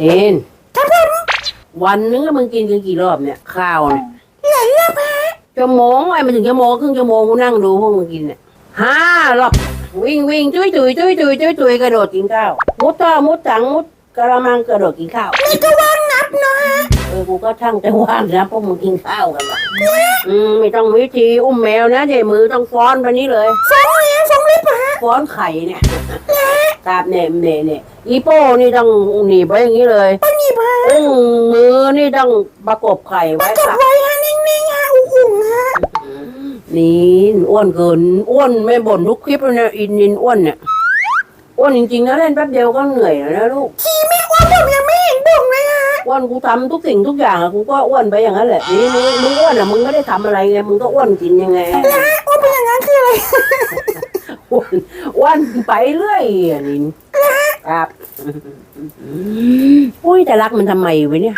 นินวันนึงแล้วมึงกินกันกี่รอบเนี่ย ข้าวเนี่ยหลายรอบฮะชั่วโมงไอ้มันถึงชั่วโมงครึ่งชั่วโมงกูนั่งดูพวกมึงกินเนี่ยห้ารอบวิ่งวิ่งจุ้ยจุ้ยจุ้ยจุ้ยจุ้ยจุ้ยกระโดดกินข้าวมุดท่อมุดถังมุดกระมังกระโดดกินข้าวนี่ก็ว่างนับเนาะฮะเออกูก็ช่างจะว่างนะพวกมึงกินข้าวกันละอืมไม่ต้องวิธีอุ้มแมวนะเดี๋ยวมือต้องฟ้อนไปนี้เลยสองเหรียญสองลิตรฮะฟ้อนไข่เนี่ย ครับเนี่ยเนี่ยเนี่ยอีโป้นี่ต้องหนีบไว้อย่างนี้เลยต้องหยิบฮะอุ้งมือนี่ต้องประกบไข่ไว้กดครับไว้ฮะนิ่งๆฮะอุ่งๆฮะนี่อ้วนเกินอ้วนไม่บ่นทุกคลิปเลยเนี่ยอินอินอ้วนเนี่ยอ้วนจริงๆนะเล่นแป๊บเดียวก็เหนื่อยแล้วนะลูกทีไม่อ้วนผมยังไม่เห็นบ่งเลยฮะอ้วนกูทำทุกสิ่งทุกอย่างอะกูก็อ้วนไปอย่างนั้นแหละนี่มึงมึงอ้วนอะมึงไม่ได้ทำอะไรไงมึงก็อ้วนกินยังไงแล้วฮะอ้วนเป็นอย่างนั้นคืออะไร อ้วนอ้วนไปเรื่อยอะนินครับอุ้ยแต่รักมันทำไมวะเนี่ย